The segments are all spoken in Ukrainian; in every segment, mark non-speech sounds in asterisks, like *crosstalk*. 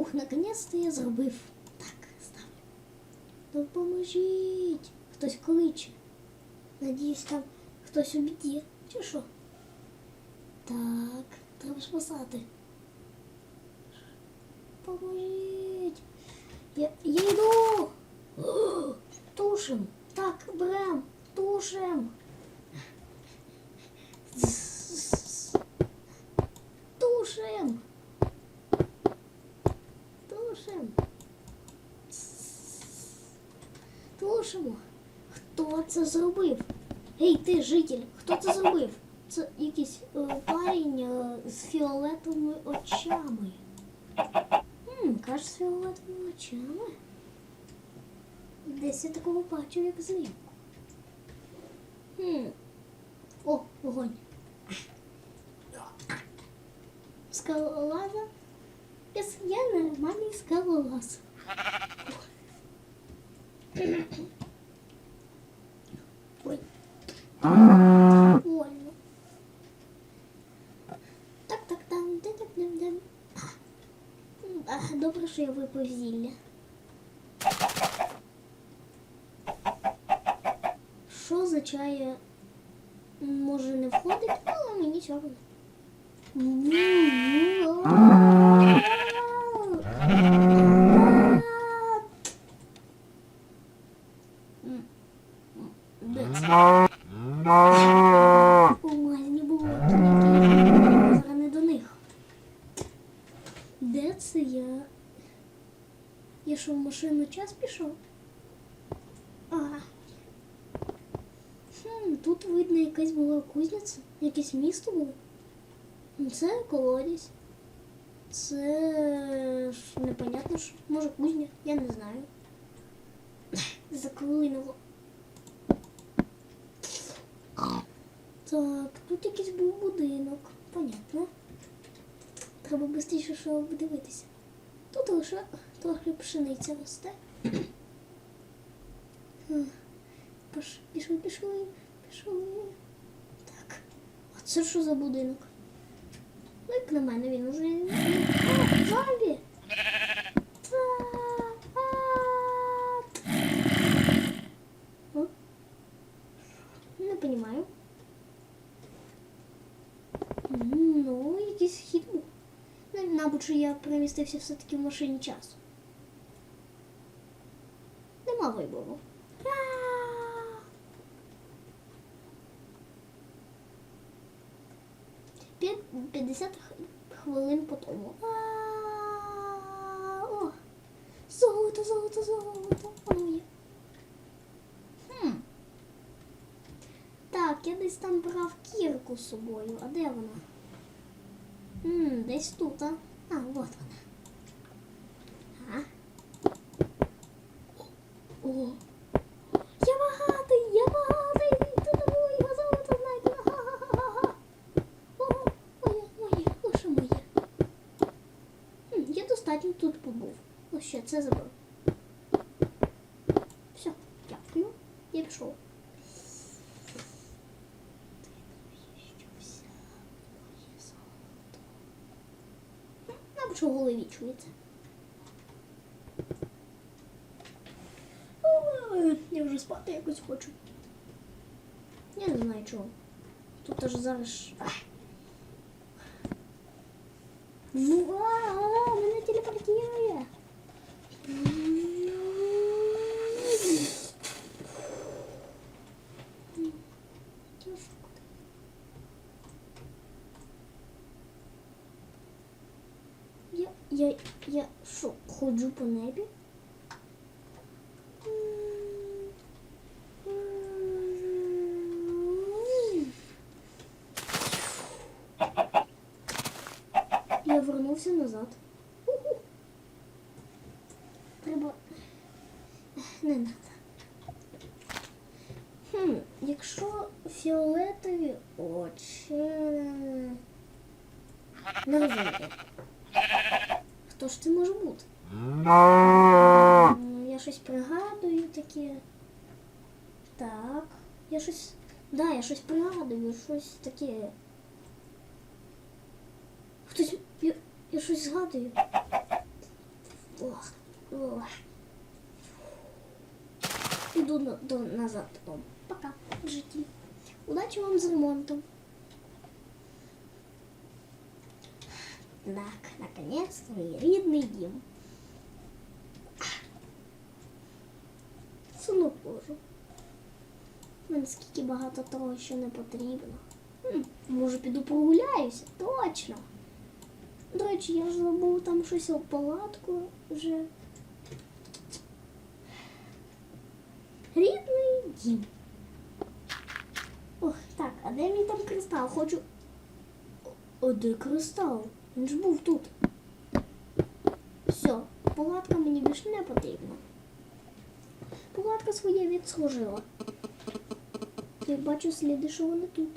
Ух, наконець-то я зробив. Так, ставлю. Допоможіть. Хтось кличе. Надіюсь, там хтось у біді. Чи що? Так, треба спасати. Поможіть. Я, я йду. *gasps* О, Тушим. Так, берем. Тушим. Тушим. Це зробив? Гей, ти, житель, хто це зробив? Це якийсь е, парень е, з фіолетовими очами. Хм, каже, з фіолетовими очами. Десь я такого бачив, як злівку. Хм. О, вогонь. Скалолаза? Я нормальний скалолаз. *clears throat* *clears throat* Ой. Больно. Так, так, там, де так, дем. А, добре, що я випив зілля. Що означає може не входить, але мені все одно. Де це? О, не було. Зараз не до них. Де це я? Я що в машину час пішов? А. Хм, тут видно якась була кузниця, якесь місто було. Ну, Це колодязь. Це непонятно, що. Може кузня, я не знаю. Заклинило. Так, тут якийсь був будинок. Понятно. Треба швидше що подивитися. Тут лише трохи пшениця росте. Пош- Пішли, пішли, пішли. Так. А це що за будинок? Ну, як на мене він уже. О, зомбі! О. Не розумію. Ну, якийсь хід був. Ну, Мабуть, що я перемістився все-таки в машині часу. По. О, золото, золото, золото. Воно є. Хм. Так, я десь там брав кірку з собою. А де вона? Хм, десь тут, а? А, от вона. А? О! Я багатий, я багатий! Тут моє золото знайдено! Ха-ха-ха-ха! О, моє, моє, лише моє. Хм, достатньо тут побув. Ось ще це забив. Все, дякую. Я пішов. Мабуть, що в голові чується. Я вже спати якось хочу. Я не знаю чого. Тут аж зараз. ж- Ах. Ну, а, а, мене телепортує. Я, я, що, ходжу по небі? Я вернувся назад. Уху. Треба. Не надо. Хм, якщо фіолетові очі. Не розумію. Хто ж це може бути? Я щось пригадую таке. Так. Я щось. Да, я щось пригадую, щось таке. Хтось. Я, я щось згадую. Ох, ох. Іду на- до, назад. Пока, в житті. Удачі вам з ремонтом. Так, наконец-то мій рідний дім. Сунок ложу. У скільки багато того, що не потрібно. М, Може, піду прогуляюся? Точно. До речі, я ж забув там щось у палатку вже. Рідний дім. Ох, так, а де мій там кристал? Хочу. О, де кристал? Він ж був тут. Все, палатка мені більше не потрібна. Палатка своє відслужила. Я бачу сліди, що вони тут.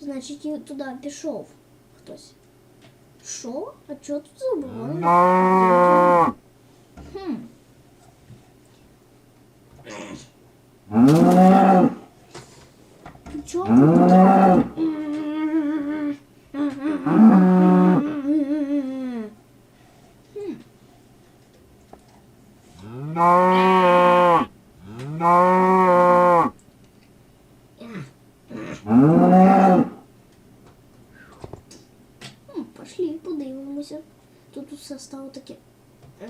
Значить, і туди пішов хтось. Що? А чого тут заборонено? Хм. Чого? Хм. Хм, Пошли, подивимося. Тут усе стало таке. Е,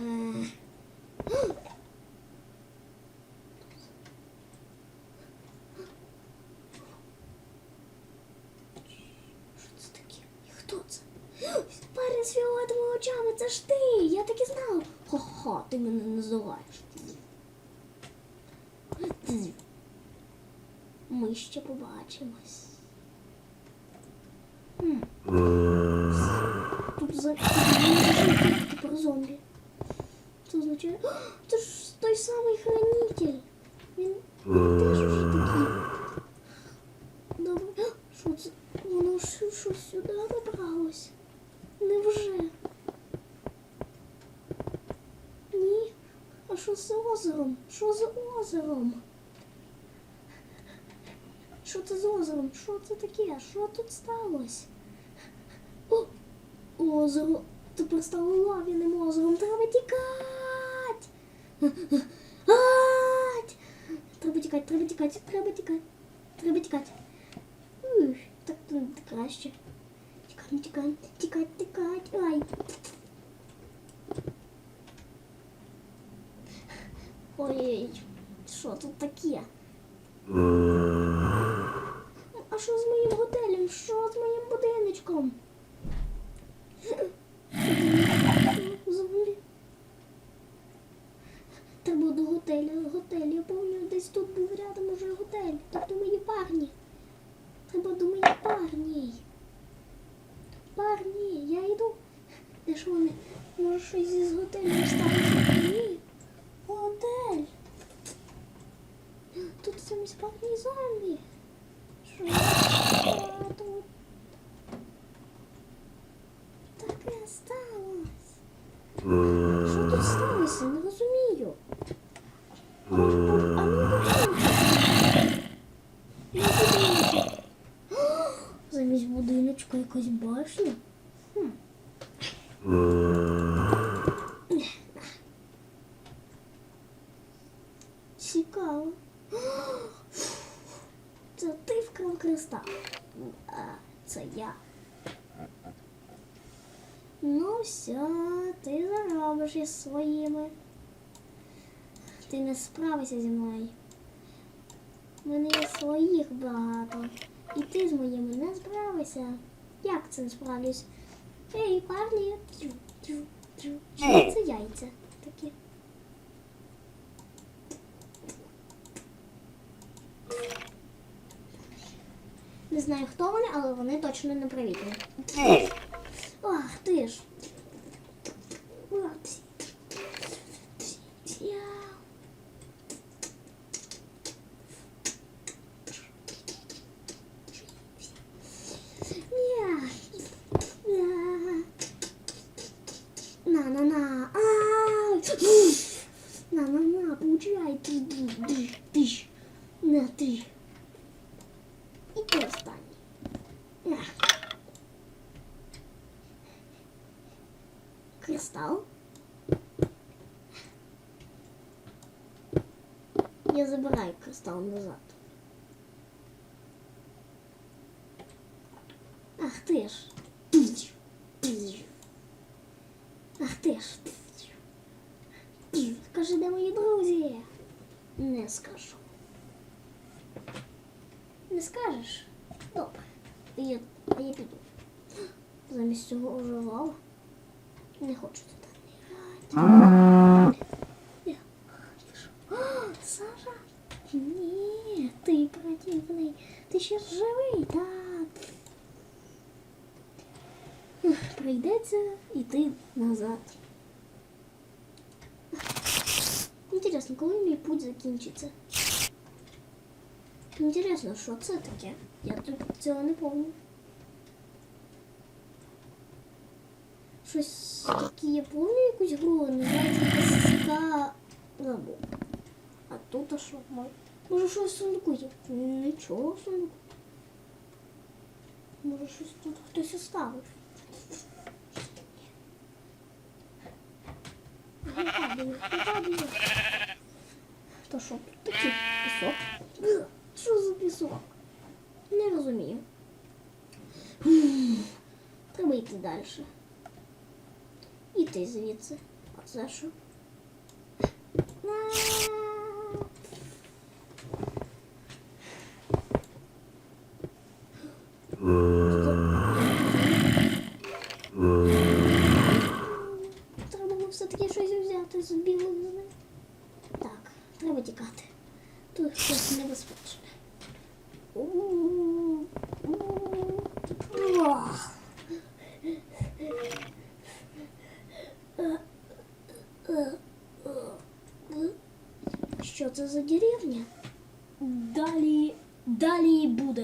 Що це таке? І Хто це? Парень з фіолетовими очами, це ж ти! Я так і знав. Ха-ха, ти мене називаєш. Ми ще побачимось. Хм. Тут за тепер зомбі. Це означає. О, Це ж той самий хранитель. Він теж вже такий. Добре. Що це? Воно що, що? Ні. А що з озером? Що з озером? Що це з озером? Що це таке? Що тут сталося? Озеро. Тепер стало лавіним озером. Треба тікати. Ать! Треба тікати, треба тікати, треба тікати. Треба тікати. Ух, так краще. Тікаємо, тікаємо, тікати, тікати. Ай. Ой, що тут таке? А що з моїм готелем? Що з моїм будиночком? Взагалі. Треба до готелю. Готель. Я пам'ятаю, десь тут був рядом уже готель. Тобто мої парні. Треба до моїх парній. Парні, я йду. Де ж вони? Може щось із готелем сталося? Ні. Готель. Тут замість парні зомбі. Що тут? Таке сталося. Що тут сталося? Не розумію. Замість будиночка якась башня. Хм. Цікаво. Це ти вкрав кристал. Це я. Ну все, ти заробиш із своїми. Ти не справишся зі мною. У мене є своїх багато. І ти з моїми не справишся. Як це не справлюсь? Ей, парні. Тю, тю, тю. Що це яйця такі? Не знаю, хто вони, але вони точно не привітні. Ах, ти ж. достал. Я забираю кристалл назад. Ах ты ж. Ах ти ж. Скажи, де мої друзья, Не скажу. Не скажешь? Добре. Я, я піду. Замість цього оживав. Не хочу туди. грати. Я- Ти що? А, Саша? Ні, ти противний. Ти ще живий, так. Ух, Прийдеться йти назад. Інтересно, коли мій путь закінчиться? Інтересно, що це таке? Я тут цього не пам'ятаю. Щось таке, я пам'ятаю якусь гру, називається Забув. А тут а що? Мо- Може щось в сундуку є? Нічого в сундуку. Може щось тут хтось оставив. То що тут такий пісок? Що за пісок? Не розумію. Треба йти далі. Іти звідси. А це що? А. Треба було все-таки щось взяти з білизни. Так, треба тікати. Тут щось небезпечне. У-у-у. Ох. Е, е, е. Що це за деревня? Далі, далі буде.